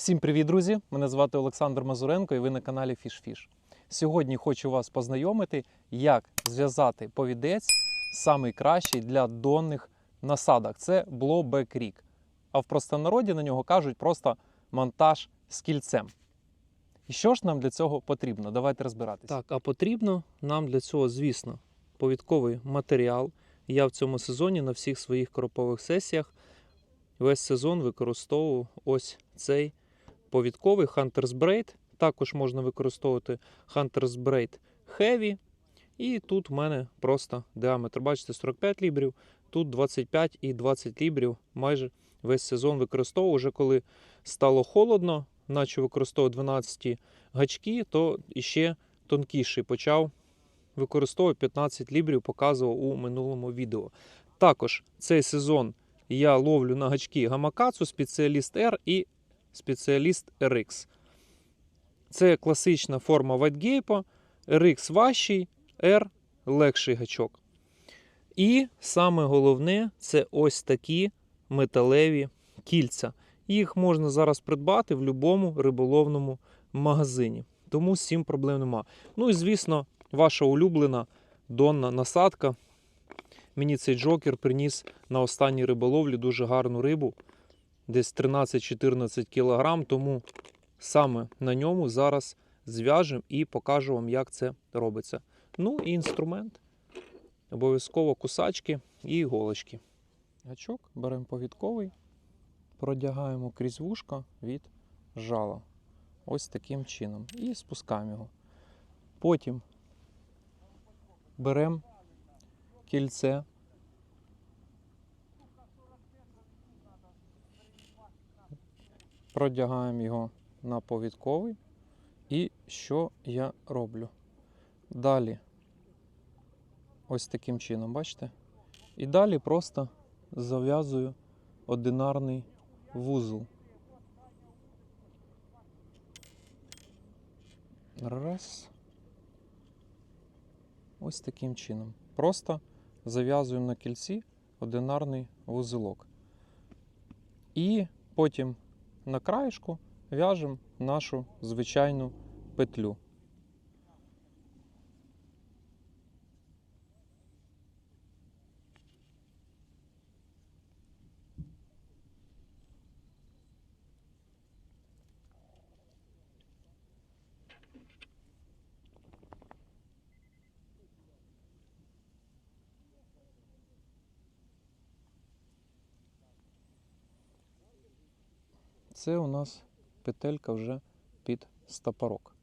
Всім привіт, друзі! Мене звати Олександр Мазуренко і ви на каналі FishFish. Сьогодні хочу вас познайомити, як зв'язати повідець самий кращий для донних насадок. Це блоубек рік. А в простонароді на нього кажуть просто монтаж з кільцем. І що ж нам для цього потрібно? Давайте розбиратися. Так, а потрібно нам для цього, звісно, повідковий матеріал. Я в цьому сезоні на всіх своїх кропових сесіях весь сезон використовував ось цей повідковий Hunter's Braid. Також можна використовувати Hunter's Braid Heavy. І тут в мене просто діаметр, бачите, 45 лібрів, тут 25 і 20 лібрів. Майже весь сезон використовував. Уже коли стало холодно, наче використовувати 12 гачки, то іще тонкіший почав використовувати 15 лібрів, показував у минулому відео. Також цей сезон я ловлю на гачки Гамакацу, спеціаліст R і спеціаліст RX. Це класична форма вайтгейпа, RX важчий, R легший гачок. І саме головне це ось такі металеві кільця. Їх можна зараз придбати в будь-якому риболовному магазині. Тому з цим проблем нема. Ну і звісно, ваша улюблена донна насадка. Мені цей джокер приніс на останній риболовлі дуже гарну рибу, десь 13-14 кг, тому саме на ньому зараз зв'яжемо і покажу вам, як це робиться. Ну і інструмент. Обов'язково кусачки і іголочки. Гачок беремо повідковий, продягаємо крізь вушка від жала. Ось таким чином. І спускаємо його. Потім беремо кільце. Продягаємо його на повідковий. І що я роблю? Далі ось таким чином, бачите? І далі просто зав'язую одинарний вузол. Раз. Ось таким чином. Просто зав'язуємо на кільці одинарний вузелок. І потім на краєшку в'яжемо нашу звичайну петлю. Це у нас петелька вже під стопорок.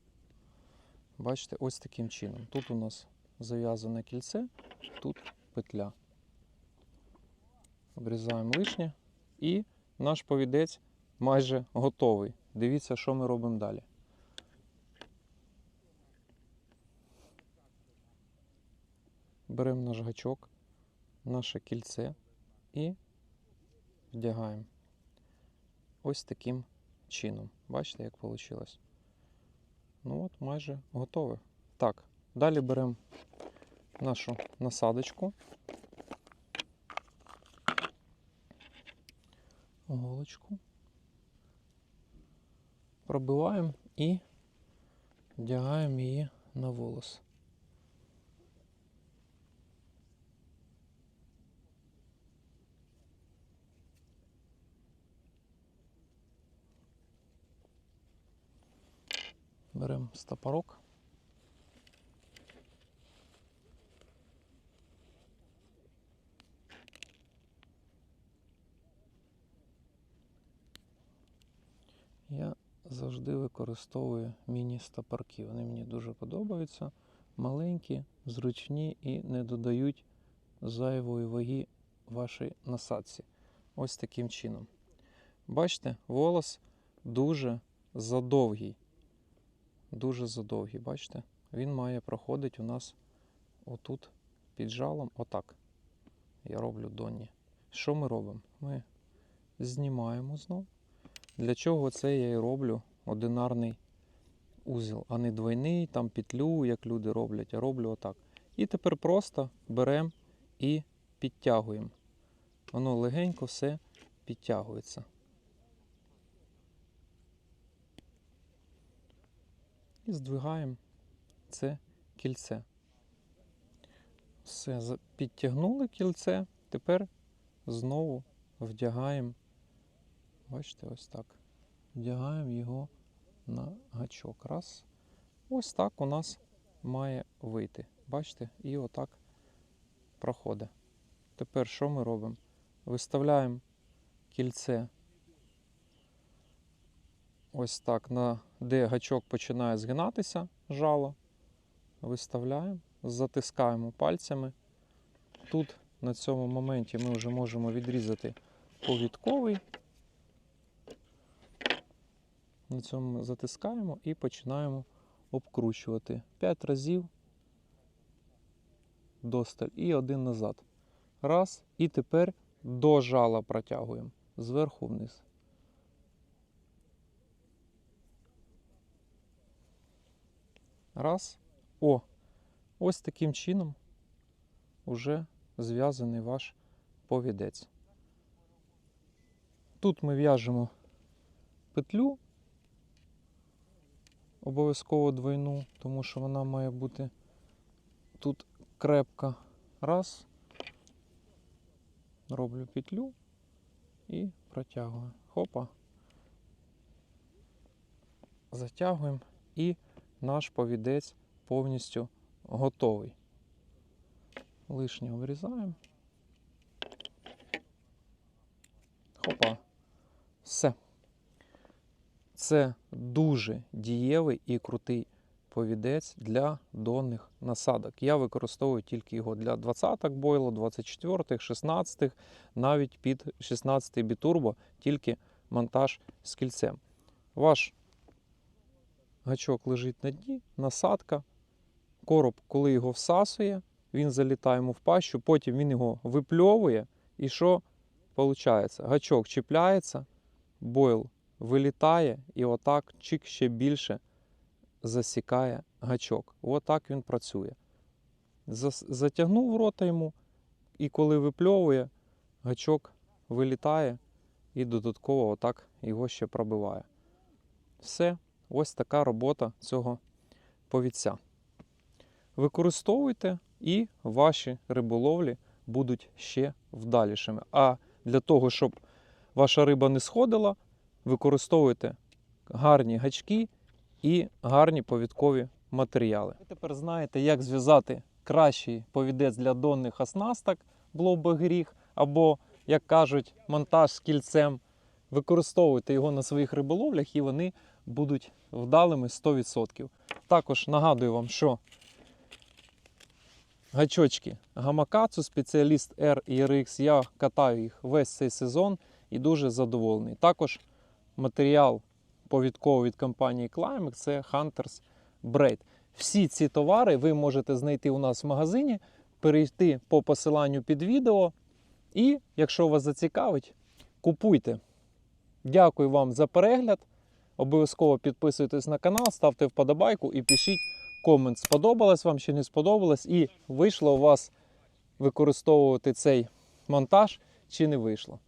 Бачите, ось таким чином. Тут у нас зав'язане кільце, тут петля. Обрізаємо лишнє і наш повідець майже готовий. Дивіться, що ми робимо далі. Беремо наш гачок, наше кільце і вдягаємо ось таким чином. Бачите, як вийшло? Ну от, майже готове. Так, далі беремо нашу насадочку. Голочку. Пробиваємо і вдягаємо її на волос. Беремо стопорок. Я завжди використовую міні-стопорки. Вони мені дуже подобаються. Маленькі, зручні і не додають зайвої ваги вашій насадці. Ось таким чином. Бачите, волос дуже задовгий дуже задовгий, бачите? Він має проходити у нас отут під жалом. Отак. Я роблю донні. Що ми робимо? Ми знімаємо знов. Для чого це я і роблю одинарний узел, а не двойний, там петлю, як люди роблять, а роблю отак. І тепер просто беремо і підтягуємо. Воно легенько все підтягується. І здвигаємо це кільце. Все, підтягнули кільце. Тепер знову вдягаємо. Бачите, ось так. Вдягаємо його на гачок. Раз. Ось так у нас має вийти. Бачите? І отак проходить. Тепер що ми робимо? Виставляємо кільце ось так, на, де гачок починає згинатися, жало. Виставляємо, затискаємо пальцями. Тут на цьому моменті ми вже можемо відрізати повідковий. На цьому затискаємо і починаємо обкручувати. 5 разів досталь і один назад. Раз. І тепер до жала протягуємо зверху вниз. Раз. О! Ось таким чином уже зв'язаний ваш повідець. Тут ми в'яжемо петлю, обов'язково двойну, тому що вона має бути тут крепка. Раз. Роблю петлю і протягую. Хопа. Затягуємо і наш повідець повністю готовий. Лишнє вирізаємо. Хопа. Все. Це дуже дієвий і крутий повідець для донних насадок. Я використовую тільки його для 20-ок бойлу, 24-х, 16-х, навіть під 16-й бітурбо, тільки монтаж з кільцем. Ваш гачок лежить на дні, насадка. Короб, коли його всасує, він залітає йому в пащу, потім він його випльовує. І що виходить? Гачок чіпляється, бойл вилітає, і отак чик ще більше засікає гачок. Отак він працює. Затягнув рота йому, і коли випльовує, гачок вилітає і додатково отак його ще пробиває. Все, ось така робота цього повідця. Використовуйте і ваші риболовлі будуть ще вдалішими. А для того, щоб ваша риба не сходила, використовуйте гарні гачки і гарні повідкові матеріали. Ви тепер знаєте, як зв'язати кращий повідець для донних оснасток бловбегріг, або, як кажуть, монтаж з кільцем. Використовуйте його на своїх риболовлях і вони будуть вдалими 100%. Також нагадую вам, що гачочки Гамакацу, спеціаліст R і RX, я катаю їх весь цей сезон і дуже задоволений. Також матеріал повідковий від компанії Climax це Hunters Braid. Всі ці товари ви можете знайти у нас в магазині, перейти по посиланню під відео. І, якщо вас зацікавить, купуйте. Дякую вам за перегляд. Обов'язково підписуйтесь на канал, ставте вподобайку і пишіть комент, сподобалось вам чи не сподобалось, і вийшло у вас використовувати цей монтаж чи не вийшло.